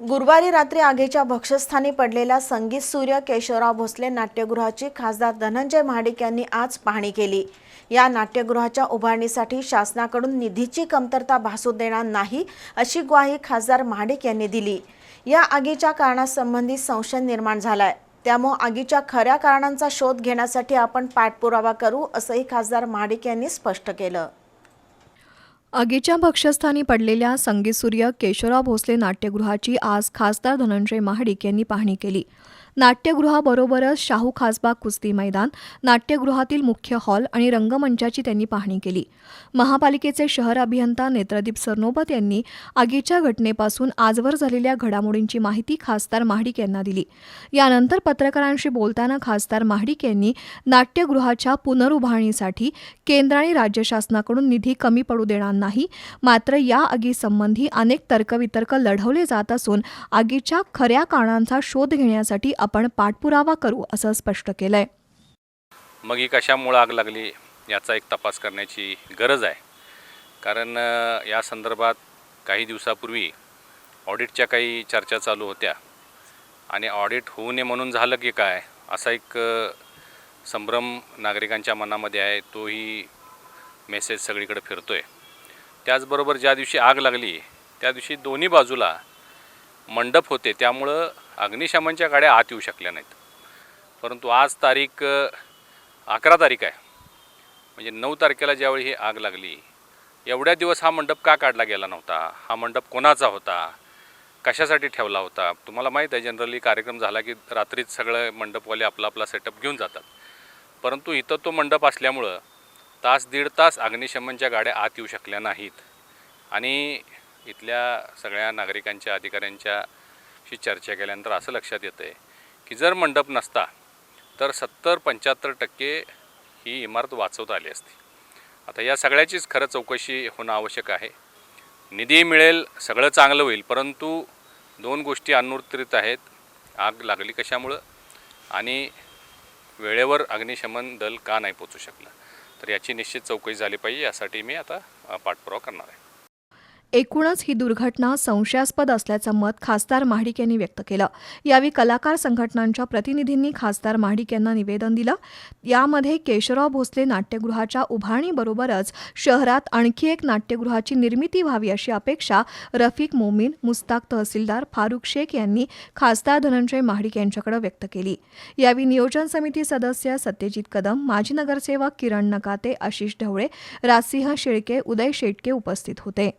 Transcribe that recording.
गुरुवारी रात्री आगीच्या भक्षस्थानी पडलेल्या संगीत सूर्य केशवराव भोसले नाट्यगृहाची खासदार धनंजय महाडिक यांनी आज पाहणी केली. या नाट्यगृहाच्या उभारणीसाठी शासनाकडून निधीची कमतरता भासू देणार नाही अशी ग्वाही खासदार महाडिक यांनी दिली. या आगीच्या कारणासंबंधी संशय निर्माण झालाय. त्यामुळे आगीच्या खऱ्या कारणांचा शोध घेण्यासाठी आपण पाठपुरावा करू असंही खासदार महाडिक यांनी स्पष्ट केलं. आगीच्या भक्ष्यस्थानी पडलेल्या संगीतसूर्य केशवराव भोसले नाट्यगृहाची आज खासदार धनंजय महाडिक यांनी पाहणी केली. नाट्यगृहाबरोबरच शाहू खासबाग कुस्ती मैदान नाट्यगृहातील मुख्य हॉल आणि रंगमंचाची त्यांनी पाहणी केली. महापालिकेचे शहर अभियंता नेत्रदीप सरनोबत यांनी आगीच्या घटनेपासून आजवर झालेल्या घडामोडींची माहिती खासदार महाडिक यांना दिली. यानंतर पत्रकारांशी बोलताना खासदार महाडिक यांनी नाट्यगृहाच्या पुनरुभारणीसाठी केंद्र आणि राज्य शासनाकडून निधी कमी पडू देणार नाही मात्र या आगीसंबंधी अनेक तर्कवितर्क लढवले जात असून आगीच्या खऱ्या कारणांचा शोध घेण्यासाठी आपण पाठपुरावा करू असं स्पष्ट केलंय. मग ही कशामुळं आग लागली याचा एक तपास करण्याची गरज आहे. कारण या संदर्भात काही दिवसापूर्वी ऑडिटच्या काही चर्चा चालू होत्या. आणि ऑडिट होऊ नये म्हणून झालं की काय असा एक संभ्रम नागरिकांच्या मनामध्ये आहे तोही मेसेज सगळीकडे फिरतो आहे त्याचबरोबर ज्या दिवशी आग लागली त्या दिवशी दोन्ही बाजूला मंडप होते. त्यामुळं अग्निशमनच्या गाड्या आत येऊ शकल्या नाहीत. परंतु आज तारीख अकरा तारीख आहे. म्हणजे नऊ तारखेला ज्यावेळी ही आग लागली एवढ्या दिवस हा मंडप का काढला गेला नव्हता? हा मंडप कोणाचा होता? कशासाठी ठेवला होता? तुम्हाला माहीत आहे जनरली कार्यक्रम झाला की रात्रीच सगळं मंडपवाले आपला आपला सेटअप घेऊन जातात. परंतु इथं तो मंडप असल्यामुळं तास दीड तास अग्निशमनच्या गाड्या आत येऊ शकल्या नाहीत. आणि इथल्या सगळ्या नागरिकांच्या अधिकाऱ्यांच्या शी चर्चा केल्यानंतर असं लक्षात येतं आहे की जर मंडप नसता तर सत्तर पंच्याहत्तर टक्के ही इमारत वाचवता आली असती. आता या सगळ्याचीच खरं चौकशी होणं आवश्यक आहे. निधी मिळेल सगळं चांगलं होईल परंतु दोन गोष्टी अनुत्तरित आहेत. आग लागली कशामुळं? आणि वेळेवर अग्निशमन दल का नाही पोचू शकलं? तर याची निश्चित चौकशी झाली पाहिजे यासाठी मी आता पाठपुरावा करणार आहे. एकूणच ही दुर्घटना संशयास्पद असल्याचं मत खासदार महाडिक यांनी व्यक्त केलं. यावेळी कलाकार संघटनांच्या प्रतिनिधींनी खासदार महाडिक यांना निवेदन दिलं. यामध्ये केशवराव भोसले नाट्यगृहाच्या उभारणीबरोबरच शहरात आणखी एक नाट्यगृहाची निर्मिती व्हावी अशी अपेक्षा रफिक मोमीन मुस्ताक तहसीलदार फारुख शेख यांनी खासदार धनंजय महाडिक यांच्याकडे व्यक्त केली. यावेळी नियोजन समिती सदस्य सत्यजित कदम माजी नगरसेवक किरण नकाते आशिष ढवळे राजसिंह शेळके उदय शेटके उपस्थित होते.